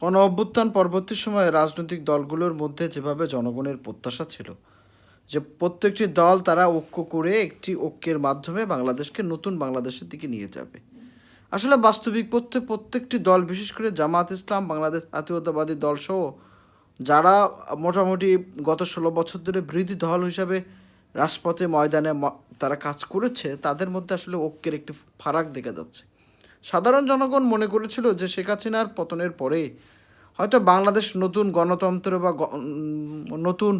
গণ অভ্যুত্থান পরবর্তী সময়ে রাজনৈতিক দলগুলোর মধ্যে যেভাবে জনগণের প্রত্যাশা ছিল, যে প্রত্যেকটি দল তারা ঐক্য করে একটি ঐক্যের মাধ্যমে বাংলাদেশকে নতুন বাংলাদেশের দিকে নিয়ে যাবে। আসলে বাস্তবিক পক্ষে প্রত্যেকটি দল, বিশেষ করে জামাত ইসলাম, বাংলাদেশ জাতীয়তাবাদী দল সহ যারা মোটামুটি গত ষোলো বছর ধরে বিরোধী দল হিসাবে রাজপথে ময়দানে তারা কাজ করেছে, তাদের মধ্যে আসলে ঐক্যের একটি ফারাক দেখা যাচ্ছে। সাধারণ জনগণ মনে করেছিল যে শেখ হাসিনার পতনের পরে হয়তো বাংলাদেশ নতুন গণতন্ত্র বা নতুন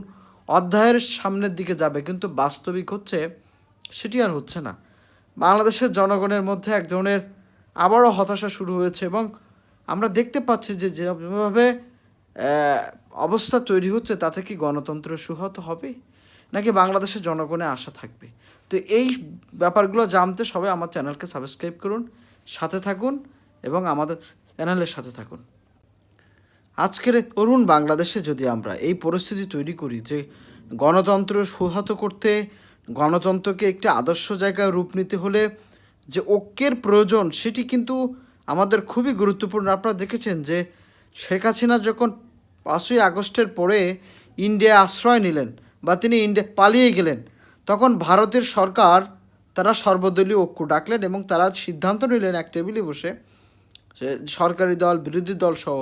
অধ্যায়ের সামনের দিকে যাবে, কিন্তু বাস্তবিক হচ্ছে সেটি আর হচ্ছে না। বাংলাদেশের জনগণের মধ্যে এক ধরনের আবারও হতাশা শুরু হয়েছে এবং আমরা দেখতে পাচ্ছি যে যেভাবে অবস্থা তৈরি হচ্ছে, তাতে কি গণতন্ত্র সুহত হবে? নাকি বাংলাদেশের জনগণে আশা থাকবে? তো এই ব্যাপারগুলো জানতে সবাই আমার চ্যানেলকে সাবস্ক্রাইব করুন। সাথে থাকুন এবং আমাদের চ্যানেলের সাথে থাকুন। আজকের তরুণ বাংলাদেশে যদি আমরা এই পরিস্থিতি তৈরি করি যে গণতন্ত্র সুহাত করতে গণতন্ত্রকে একটি আদর্শ জায়গায় রূপ নিতে হলে যে ঐক্যের প্রয়োজন সেটি কিন্তু আমাদের খুবই গুরুত্বপূর্ণ। আপনারা দেখেছেন যে শেখ হাসিনা যখন পাঁচই আগস্টের পরে ইন্ডিয়া আশ্রয় নিলেন বা তিনি ইন্ডিয়া পালিয়ে গেলেন, তখন ভারতের সরকার তারা সর্বদলীয় ঐক্য ডাকলেন এবং তারা সিদ্ধান্ত নিলেন এক টেবিলে বসে যে সরকারি দল, বিরোধী দল সহ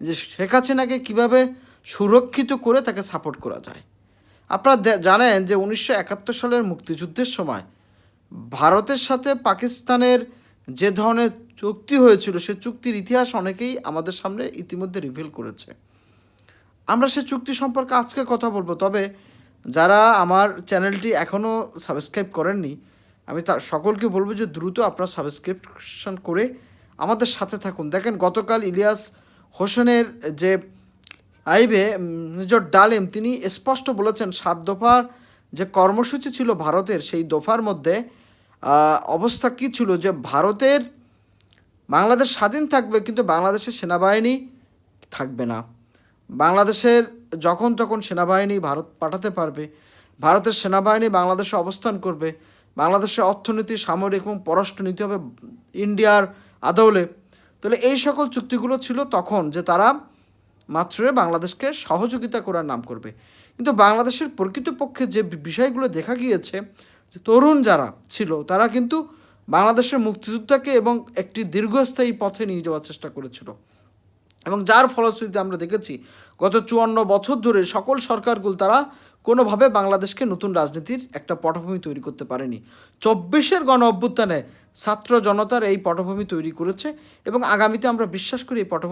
যে শেখ হাসিনাকে কীভাবে সুরক্ষিত করে তাকে সাপোর্ট করা যায়। আপনারা জানেন যে উনিশশো একাত্তর সালের মুক্তিযুদ্ধের সময় ভারতের সাথে পাকিস্তানের যে ধরনের চুক্তি হয়েছিল, সে চুক্তির ইতিহাস অনেকেই আমাদের সামনে ইতিমধ্যে রিভিল করেছে। আমরা সে চুক্তি সম্পর্কে আজকে কথা বলব। তবে যারা আমার চ্যানেলটি এখনও সাবস্ক্রাইব করেননি আমি তা সকলকে বলব যে দ্রুত আপনার সাবস্ক্রিপশন করে আমাদের সাথে থাকুন। দেখেন গতকাল ইলিয়াস হোসেনের যে আইবে মেজর ডালেম, তিনি স্পষ্ট বলেছেন, সাত দফার যে কর্মসূচি ছিল ভারতের, সেই দফার মধ্যে অবস্থা কী ছিল যে ভারতের বাংলাদেশ স্বাধীন থাকবে, কিন্তু বাংলাদেশের সেনাবাহিনী থাকবে না। বাংলাদেশের যখন তখন সেনাবাহিনী ভারত পাঠাতে পারবে। ভারতের সেনাবাহিনী বাংলাদেশে অবস্থান করবে। বাংলাদেশের অর্থনীতি, সামরিক এবং পররাষ্ট্রনীতি হবে ইন্ডিয়ার আদৌলে। তাহলে এই সকল চুক্তিগুলো ছিল তখন যে তারা মাত্র বাংলাদেশকে সহযোগিতা করার নাম করবে। কিন্তু বাংলাদেশের প্রকৃতপক্ষে যে বিষয়গুলো দেখা গিয়েছে, যে তরুণ যারা ছিল, তারা কিন্তু বাংলাদেশের মুক্তিযুদ্ধকে এবং একটি দীর্ঘস্থায়ী পথে নিয়ে যাওয়ার চেষ্টা করেছিল। এবং যার ফলশ্রুতিতে আমরা দেখেছি, গত চুয়ান্ন বছর ধরে সকল সরকারগুলো তারা কোনোভাবে বাংলাদেশকে নতুন রাজনীতির একটা পটভূমি তৈরি করতে পারেনি। চব্বিশের গণ অভ্যুত্থানে ছাত্র জনতার এই পটভূমি তৈরি করেছে এবং আগামীতে আমরা বিশ্বাস করি এই পটভূমি